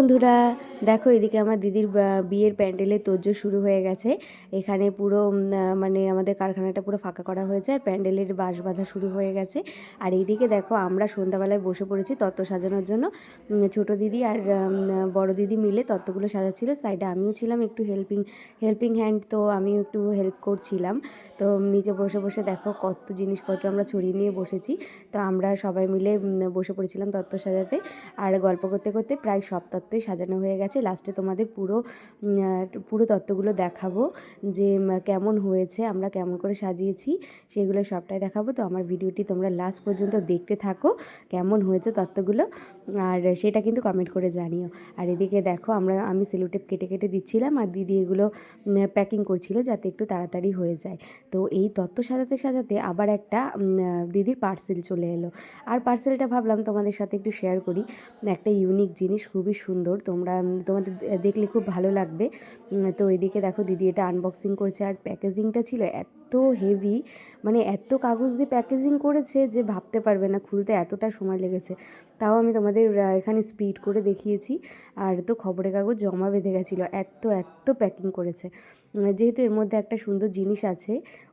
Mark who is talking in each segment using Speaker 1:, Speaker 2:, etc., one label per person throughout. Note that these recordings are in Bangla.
Speaker 1: বন্ধুরা, দেখো এদিকে আমার দিদির বিয়ের প্যান্ডেলের তোরজো শুরু হয়ে গেছে। এখানে পুরো মানে আমাদের কারখানাটা পুরো ফাঁকা করা হয়েছে আর প্যান্ডেলের বাঁশ বাঁধা শুরু হয়ে গেছে। আর এইদিকে দেখো আমরা সন্ধ্যাবেলায় বসে পড়েছি তত্ত্ব সাজানোর জন্য। ছোট দিদি আর বড় দিদি মিলে তত্ত্বগুলো সাজাচ্ছিল। সাইডে আমিও ছিলাম একটু হেল্পিং হেল্পিং হ্যান্ড, তো আমিও একটু হেল্প করছিলাম। তো নিচে বসে বসে দেখো কত জিনিসপত্র আমরা ছড়িয়ে নিয়ে বসেছি। তো আমরা সবাই মিলে বসে পড়েছিলাম তত্ত্ব সাজাতে। আর গল্প করতে করতে প্রায় সব তত্ত্বই সাজানো হয়ে গেছে। লাস্টে তোমাদের পুরো পুরো তত্ত্বগুলো দেখাবো যে কেমন হয়েছে, আমরা কেমন করে সাজিয়েছি, সেগুলো সবটাই দেখাবো। তো আমার ভিডিওটি তোমরা লাস্ট পর্যন্ত দেখতে থাকো, কেমন হয়েছে তত্ত্বগুলো, আর সেটা কিন্তু কমেন্ট করে জানিও। আর এদিকে দেখো, আমরা, আমি সেলোটেপ কেটে কেটে দিচ্ছিলাম, আর দিদি এগুলো প্যাকিং করছিল যাতে একটু তাড়াতাড়ি হয়ে যায়। তো এই তত্ত্ব সাজাতে সাজাতে আবার একটা দিদির পার্সেল চলে এলো। আর পার্সেলটা ভাবলাম তোমাদের সাথে একটু শেয়ার করি। একটা ইউনিক জিনিস খুবই সুন্দর তোমরা তোমাদের দেখলে খুব ভালো লাগবে। তো এদিকে দেখো দিদি এটা আনবক্সিং করছে আর প্যাকেজিংটা ছিল এত হেভি মানে এত কাগজ দিয়ে প্যাকেজিং করেছে যে ভাবতে পারবে না, খুলতে এতটা সময় লেগেছে। তাও আমি তোমাদের এখানে স্পিড করে দেখিয়েছি। আর তো খবরের কাগজ জমা বেঁধে গেছিল, এত এত প্যাকিং করেছে। যেহেতু এর মধ্যে একটা সুন্দর জিনিস আছে,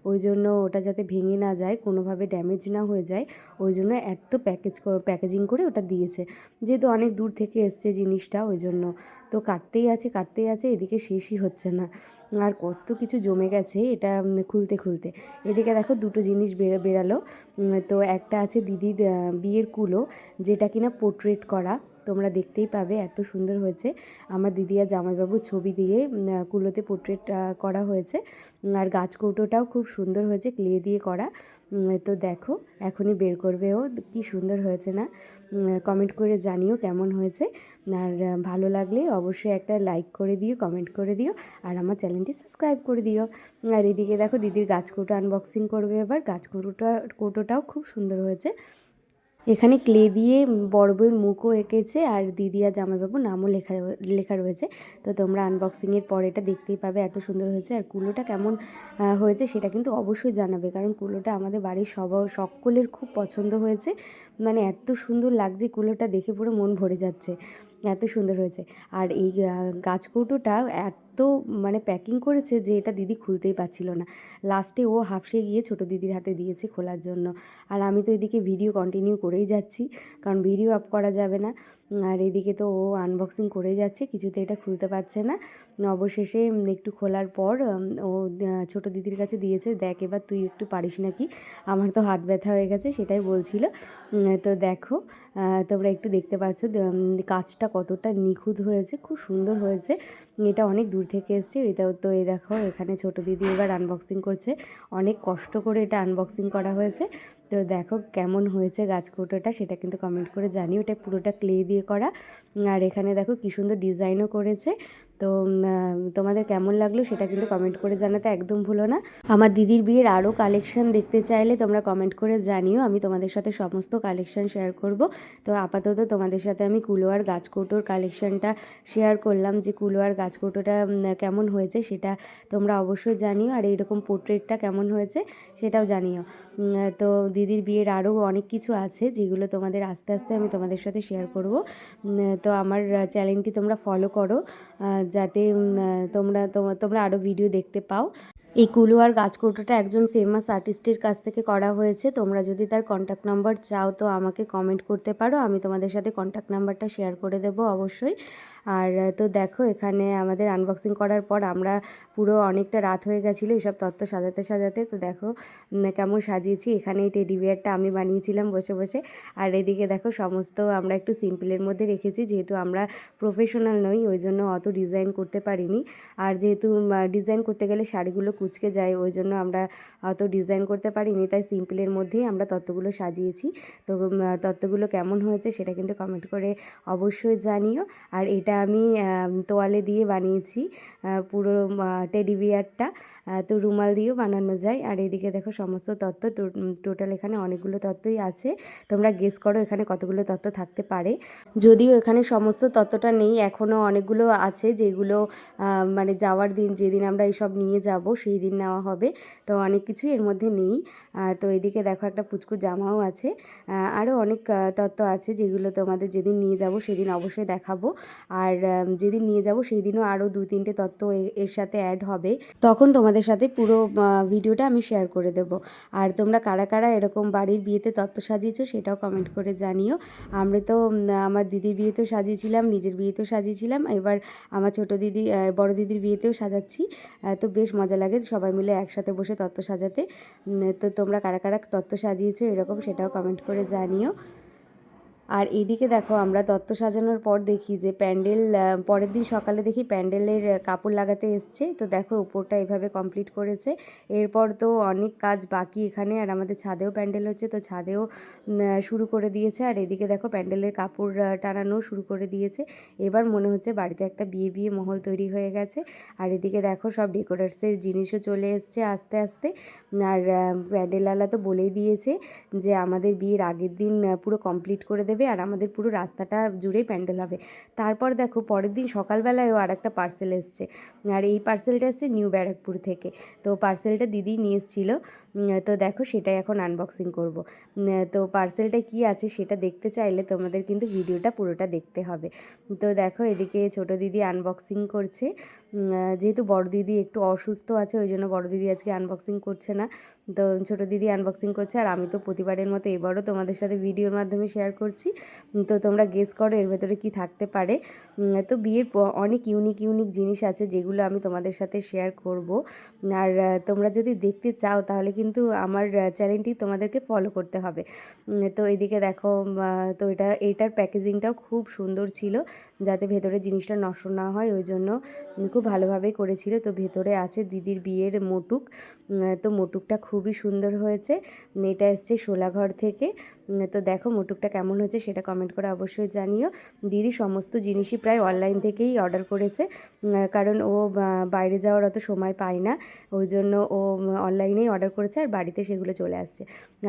Speaker 1: ওই জন্য ওটা যাতে ভেঙে না যায়, কোনোভাবে ড্যামেজ না হয়ে যায়, ওই জন্য এত প্যাকেজ প্যাকেজিং করে ওটা দিয়েছে। যেহেতু অনেক দূর থেকে এসছে জিনিসটা, ওই জন্য। তো কাটতেই আছে কাটতেই আছে, এদিকে শেষই হচ্ছে না। আর কত কিছু জমে গেছে এটা খুলতে খুলতে। এদিকে দেখো দুটো জিনিস বেরো, বেরালো। তো একটা আছে দিদির বিয়ের কুলো, যেটা কিনা পোর্ট্রেট করা। তোমরা দেখতেই পাবে এত সুন্দর হয়েছে। আমার দিদি আর জামাইবাবুর ছবি দিয়ে কুলোতে পোর্ট্রেট করা হয়েছে। আর গাছ কৌটোটাও খুব সুন্দর হয়েছে ক্লে দিয়ে করা। তো দেখো, এখনই বের করবে ও, কি সুন্দর হয়েছে না? কমেন্ট করে জানিও কেমন হয়েছে। আর ভালো লাগলে অবশ্যই একটা লাইক করে দিও কমেন্ট করে দিও, আর আমার চ্যানেলটি সাবস্ক্রাইব করে দিও। আর এদিকে দেখো, দিদির গাছ কৌটো আনবক্সিং করবে এবার। গাছ কৌটোটা, কৌটোটাও খুব সুন্দর হয়েছে। এখানে ক্লে দিয়ে বড় বউয়ের মুখও এঁকেছে আর দিদি আর জামাইবাবুর নামও লেখা লেখা রয়েছে। তো তোমরা আনবক্সিংয়ের পর এটা দেখতেই পাবে এত সুন্দর হয়েছে আর কুলোটা কেমন হয়েছে সেটা কিন্তু অবশ্যই জানাবে। কারণ কুলোটা আমাদের বাড়ির সব সকলের খুব পছন্দ হয়েছে। মানে এত সুন্দর লাগছে কুলোটা দেখে পুরো মন ভরে যাচ্ছে। এত সুন্দর হয়েছে। আর এই আহ, গাছ কৌটোটা এত মানে প্যাকিং করেছে যে এটা দিদি খুলতেই পারছিল না। লাস্টে ও হাফসে গিয়ে ছোট দিদির হাতে দিয়েছে খোলার জন্য। আর আমি তো এদিকে ভিডিও কন্টিনিউ করেই যাচ্ছি, কারণ ভিডিও আপ করা যাবে না। আর এদিকে তো ও আনবক্সিং করেই যাচ্ছে, কিছুতে এটা খুলতে পারছে না। অবশেষে একটু খোলার পর ও ছোট দিদির কাছে দিয়েছে, দেখ এবার তুই একটু পারিস নাকি? আমার তো হাত ব্যথা হয়ে গেছে, সেটাই বলছিল। তো দেখো তোমরা একটু দেখতে পাচ্ছ কাজটা কতটা নিখুঁত হয়েছে, খুব সুন্দর হয়েছে। এটা অনেক দূর থেকে এসছে এটাও তো এই দেখো এখানে ছোট দিদি এবার আনবক্সিং করছে। অনেক কষ্ট করে এটা আনবক্সিং করা হয়েছে। তো দেখো কেমন হয়েছে গাছ কৌটোটা, সেটা কিন্তু কমেন্ট করে জানি ওটা পুরোটা ক্লে দিয়ে করা। আর এখানে দেখো কী সুন্দর ডিজাইনও করেছে। তো তোমাদের কেমন লাগল সেটা কিন্তু কমেন্ট করে জানাতে একদম ভুলো না। আমার দিদির বিয়ের আরও কালেকশন দেখতে চাইলে তোমরা কমেন্ট করে জানিও। আমি তোমাদের সাথে সমস্ত কালেকশন শেয়ার করব। তো আপাতত তোমাদের সাথে আমি কুলোয়ার গাছকৌটোর কালেকশনটা শেয়ার করলাম যে কুলোয়ার গাছকৌটোটা কেমন হয়েছে সেটা তোমরা অবশ্যই জানিও। আর এইরকম পোর্ট্রেটটা কেমন হয়েছে সেটাও জানিও। তো দিদির বিয়ের আরও অনেক কিছু আছে, যেগুলো তোমাদের আস্তে আস্তে আমি তোমাদের সাথে শেয়ার করব। তো আমার চ্যানেলটি তোমরা ফলো করো যাতে তোমরা তোমা- তোমরা আরও ভিডিও দেখতে পাও। এই কুলো আর গাছকৌটোটা একজন ফেমাস আর্টিস্টের কাছ থেকে করা হয়েছে। তোমরা যদি তার কন্ট্যাক্ট নাম্বার চাও, তো আমাকে কমেন্ট করতে পারো। আমি তোমাদের সাথে কন্ট্যাক্ট নাম্বারটা শেয়ার করে দেবো অবশ্যই। আর তো দেখো এখানে আমাদের আনবক্সিং করার পর আমরা পুরো অনেকটা রাত হয়ে গেছিল এইসব তত্ত্ব সাজাতে সাজাতে। তো দেখো কেমন সাজিয়েছি। এখানে এই টেডি বিয়ারটা আমি বানিয়েছিলাম বসে বসে। আর এদিকে দেখো সমস্ত আমরা একটু সিম্পলের মধ্যে রেখেছি, যেহেতু আমরা প্রফেশনাল নই, ওই জন্য অত ডিজাইন করতে পারিনি। আর যেহেতু ডিজাইন করতে গেলে শাড়িগুলো কুচকে যায়, ওই জন্য আমরা অত ডিজাইন করতে পারিনি। তাই সিম্পলের মধ্যেই আমরা তত্ত্বগুলো সাজিয়েছি। তো তত্ত্বগুলো কেমন হয়েছে সেটা কিন্তু কমেন্ট করে অবশ্যই জানিও। আর এটা আমি তোয়ালে দিয়ে বানিয়েছি। পুরো টেডি বিয়ারটা। তো রুমাল দিয়েও বানানো যায়। আর এদিকে দেখো সমস্ত তত্ত্ব টোটাল এখানে অনেকগুলো তত্ত্বই আছে। তোমরা গেস করো এখানে কতগুলো তত্ত্ব থাকতে পারে। যদিও এখানে সমস্ত তত্ত্বটা নেই এখনও অনেকগুলো আছে যেগুলো মানে যাওয়ার দিন, যেদিন আমরা এইসব নিয়ে যাব, সেই দিন নেওয়া হবে। তো অনেক কিছুই এর মধ্যে নেই। তো এদিকে দেখো একটা পুচকু জামাও আছে। আরও অনেক তত্ত্ব আছে যেগুলো তোমাদের যেদিন নিয়ে যাব, সেদিন অবশ্যই দেখাবো। আর আম, যেদিন নিয়ে যাব সেই দিনও আরও দু তিনটে তত্ত্ব এর সাথে অ্যাড হবে। তখন তোমাদের সাথে পুরো ভিডিওটা আমি শেয়ার করে দেব। আর তোমরা কারা কারা এরকম বাড়ির বিয়েতে তত্ত্ব সাজিয়েছো সেটাও কমেন্ট করে জানিও। আমরা তো আমার দিদির বিয়েতেও সাজিয়েছিলাম নিজের বিয়েতেও সাজিয়েছিলাম। এবার আমার ছোট দিদি বড় দিদির বিয়েতেও সাজাচ্ছি। তো বেশ মজা লাগে সবাই মিলে একসাথে বসে তত্ত্ব সাজাতে। তো তোমরা কারা কারা তত্ত্ব সাজিয়েছো এরকম সেটাও কমেন্ট করে জানিও। আর এদিকে দেখো, আমরা তত্ত্ব সাজানোর পর দেখি যে প্যান্ডেল পরের দিন সকালে দেখি প্যান্ডেলের কাপড় লাগাতে এসছে। তো দেখো, উপরটা এভাবে কমপ্লিট করেছে। এরপর তো অনেক কাজ বাকি এখানে, আর আমাদের ছাদেও প্যান্ডেল হচ্ছে, তো ছাদেও শুরু করে দিয়েছে। আর এদিকে দেখো, প্যান্ডেলের কাপড় টানানো শুরু করে দিয়েছে। এবার মনে হচ্ছে বাড়িতে একটা বিয়ে বিয়ে মহল তৈরি হয়ে গেছে। আর এদিকে দেখো, সব ডেকোরেটসের জিনিসও চলে এসছে আস্তে আস্তে। আর প্যান্ডেলওয়ালা তো বলেই দিয়েছে যে আমাদের বিয়ের আগের দিন পুরো কমপ্লিট করে দেবে। আর আমাদের পুরো রাস্তাটা জুড়েই প্যান্ডেল হবে। তারপর দেখো পরের দিন সকালবেলায়ও আর একটা পার্সেল এসছে। আর এই পার্সেলটা এসছে নিউ ব্যারাকপুর থেকে। তো পার্সেলটা দিদি নিয়ে এসেছিল। তো দেখো সেটাই এখন আনবক্সিং করব। তো পার্সেলটা কি আছে সেটা দেখতে চাইলে তোমাদের কিন্তু ভিডিওটা পুরোটা দেখতে হবে। তো দেখো এদিকে ছোট দিদি আনবক্সিং করছে। যেহেতু বড় দিদি একটু অসুস্থ আছে, ওই জন্য বড় দিদি আজকে আনবক্সিং করছে না। তো ছোট দিদি আনবক্সিং করছে আর আমি তো প্রতিবারের মতো এবারও তোমাদের সাথে ভিডিওর মাধ্যমে শেয়ার করছি। উম, তো তোমরা গেস করো এর ভেতরে কি থাকতে পারে। তো বিয়ের অনেক ইউনিক ইউনিক জিনিস আছে যেগুলো আমি তোমাদের সাথে শেয়ার করব। আর তোমরা যদি দেখতে চাও তাহলে কিন্তু আমার চ্যানেলটি তোমাদেরকে ফলো করতে হবে। তো এদিকে দেখো তো এটা এটার প্যাকেজিংটাও খুব সুন্দর ছিল যাতে ভেতরে জিনিসটা নষ্ট না হয়। ওই জন্য খুব ভালোভাবে করেছিল। তো ভেতরে আছে দিদির বিয়ের মোটুক। তো মোটুকটা খুবই সুন্দর হয়েছে। এটা এসছে শোলাঘর থেকে। তো দেখো মোটুকটা কেমন হয়েছে সেটা কমেন্ট করে অবশ্যই জানিও। দিদি সমস্ত জিনিসই প্রায় অনলাইন থেকেই অর্ডার করেছে কারণ ও বাইরে যাওয়ার অত সময় পায় না, ওই জন্য ও অনলাইনেই অর্ডার করেছে আর বাড়িতে সেগুলো চলে আসছে।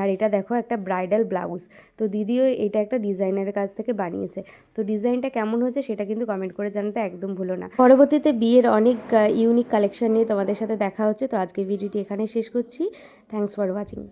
Speaker 1: আর এটা দেখো একটা ব্রাইডাল ব্লাউজ তো দিদিও এটা একটা ডিজাইনারের কাছ থেকে বানিয়েছে। তো ডিজাইনটা কেমন হয়েছে সেটা কিন্তু কমেন্ট করে জানাতে একদম ভুলো না। পরবর্তীতে বিয়ের অনেক ইউনিক কালেকশন নিয়ে তোমাদের সাথে দেখা হচ্ছে, তো আজকের ভিডিওটি এখানে শেষ করছি। Thanks for watching